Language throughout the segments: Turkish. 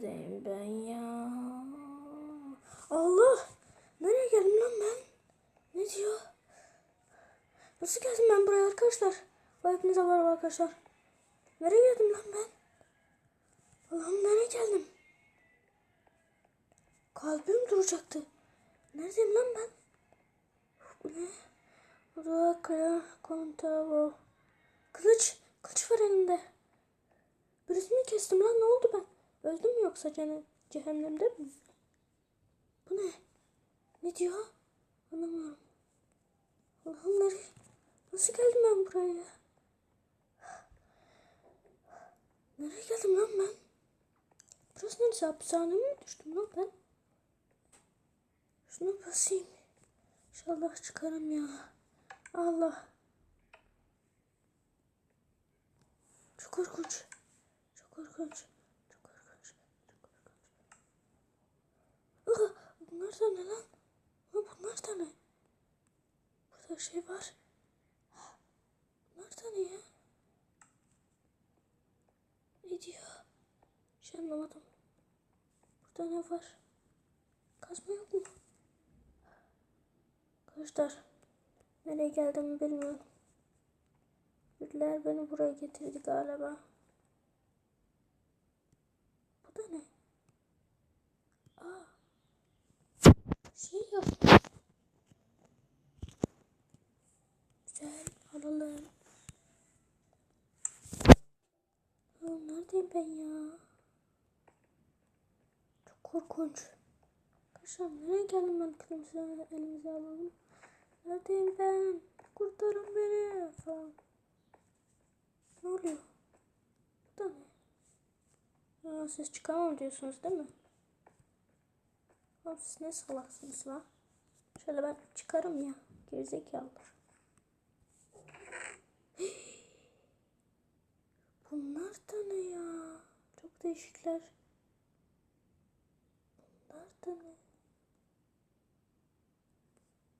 Neredeyim ben ya? Allah! Nereye geldim lan ben? Ne diyor? Nasıl geldim ben buraya arkadaşlar? Hepinize merhaba arkadaşlar. Nereye geldim lan ben? Allah'ım nereye geldim? Kalbim duracaktı. Neredeyim lan ben? Bu ne? Burada kaya kontravo. Kılıç. Kılıç var elimde. Birisini kestim lan ne oldu ben? Öldüm mü yoksa cehennem, cehennemde mi? Bu ne? Ne diyor? Anlamıyorum. Allah'ım nereye? Nasıl geldim ben buraya? Nereye geldim lan ben? Burası neresi? Hapishane mi düştüm lan ben? Şuna basayım. İnşallah çıkarım ya. Allah. Çok korkunç. Çok korkunç. Çok korkunç. Aa, bunlar da ne lan? Aa, bunlar da ne? Burada şey var. Bunlar da ne ya? Ne diyor? Şey anlamadım. Burada ne var? Kazma yok mu? Arkadaşlar nereye geldiğimi bilmiyorum. Birileri beni buraya getirdi galiba. Bu da ne? Aa. Şey yaptım. Güzel alalım. Aa, neredeyim ben ya? Çok korkunç. Arkadaşlar nereye geldim ben kılıcı elimize alalım. Neredeyim ben? Kurtarın beni falan. Ne oluyor? Bu da ne? Aa, ses çıkamam diyorsunuz değil mi? Abi siz ne salaksınız lan? Şöyle ben çıkarım ya. Gerizekalılar. Bunlar da ne ya? Çok değişikler. Bunlar da ne?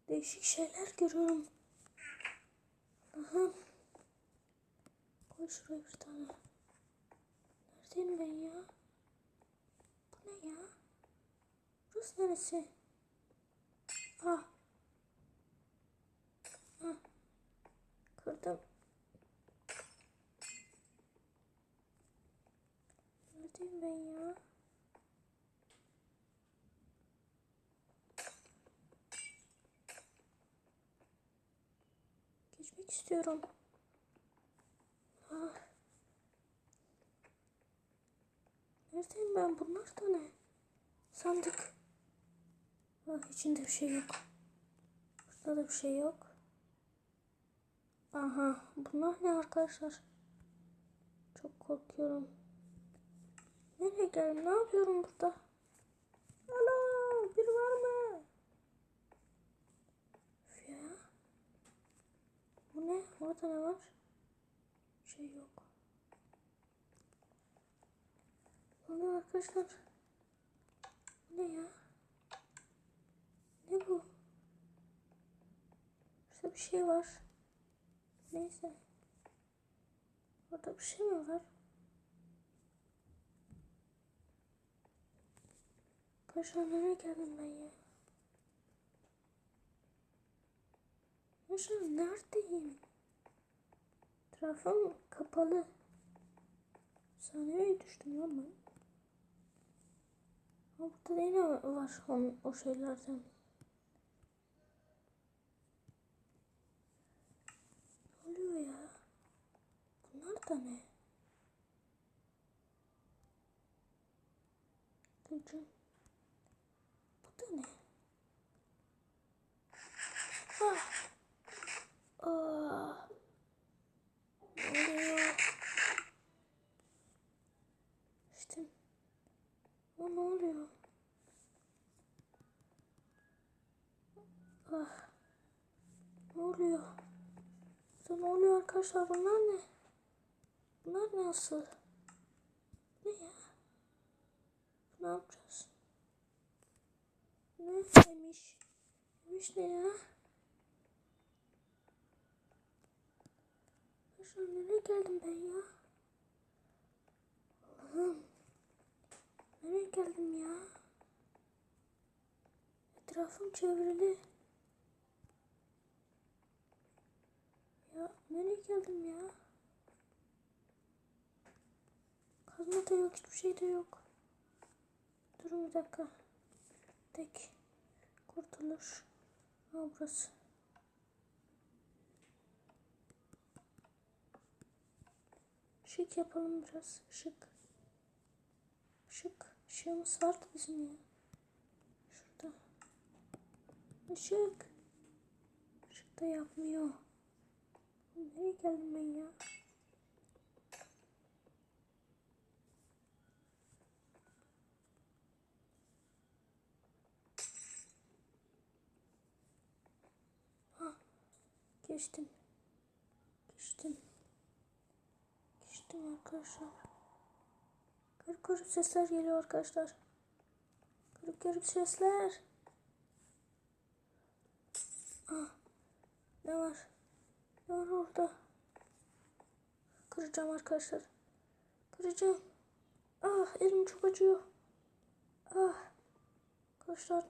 Değişik şeyler görüyorum. Aha. Koy şuraya bir tane. Neredeyim ben ya? Bu ne ya? Burası neresi? Ah. Ah. Kırdım. Neredeyim ben ya? Geçmek istiyorum. Ah. Neredeyim ben? Bunlar da ne? Sandık. Ah, içinde bir şey yok. Burada da bir şey yok. Aha. Bunlar ne arkadaşlar? Çok korkuyorum. Nereye geldim? Ne yapıyorum burada? Alo, biri var mı? Üf ya. Bu ne? Orada ne var? Şey yok. Ne arkadaşlar? Bu ne ya? Ne bu? Şurada bir şey var. Neyse. Orada bir şey mi var? Arkadaşlar nereye geldim ben ya? Arkadaşlar neredeyim? Tarafım kapalı. Sahneye düştüm lan ben. Burada da yine var o, o şeylerden. Ne oluyor ya? Bunlar da ne? Kılıcım. Bu da ne? Ah. Ah. Ne oluyor? İşte. O ne oluyor? Ah. Ne oluyor? Ne oluyor arkadaşlar? Bunlar ne? Bunlar nasıl? Ne ya? Ne yapacağız? Ne? Emiş. Emiş ne ya? Arkadaşlar nereye geldim ben ya? Allah'ım. Nereye geldim ya? Etrafım çevrili. Ya nereye geldim ya? Kazma da yok, hiçbir şey de yok. Durun bir dakika. Tek kurtuluş. Ha burası. Işık yapalım biraz. Işık. Işık. Işığımız vardı bizim ya. Şurada. Işık. Işık da yapmıyor. Nereye geldim ben ya? Ha, geçtim. Geçtim. Geçtim arkadaşlar. Garip garip sesler geliyor arkadaşlar. Garip garip sesler. Ah, ne var? Ne var orada? Kıracağım arkadaşlar. Kıracağım. Ah elim çok acıyor. Ah. Arkadaşlar.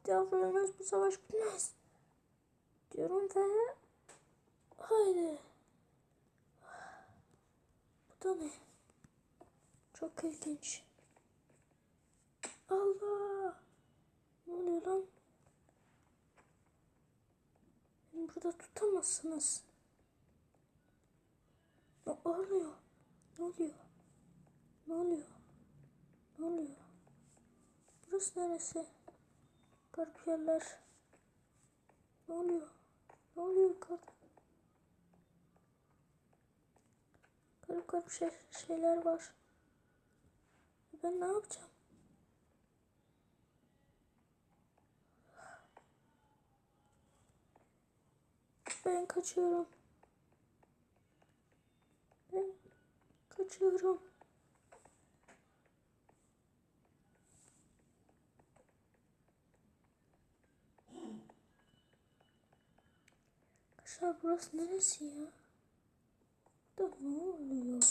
Kurt yavru ölmez bu savaş bitmez. Diyorum ve haydi. Bu da ne? Çok ilginç. Allah. Ne oluyor lan? Beni burada tutamazsınız. Ne oluyor? Ne oluyor? Ne oluyor? Ne oluyor? Burası neresi? Yerler. Ne oluyor? Ne oluyor yukarıda? Garip garip şey, şeyler var. Ben ne yapacağım? Ben kaçıyorum. Ben kaçıyorum. Arkadaşlar burası neresi ya? Da ne oluyor?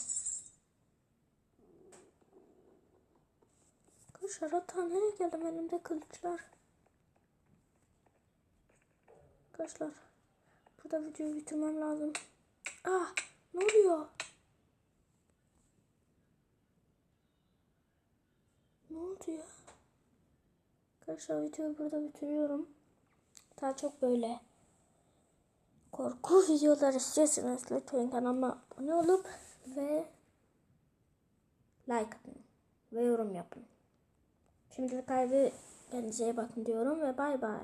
Arkadaşlar hatta nereye geldim elimde kılıçlar. Arkadaşlar burada videoyu bitirmem lazım. Ah ne oluyor? Ne oldu ya? Arkadaşlar videoyu burada bitiriyorum. Daha çok böyle korku videoları istiyorsanız lütfen kanalıma abone olup ve like atın ve yorum yapın. Şimdilik haydi kendinize iyi bakın diyorum ve bay bay.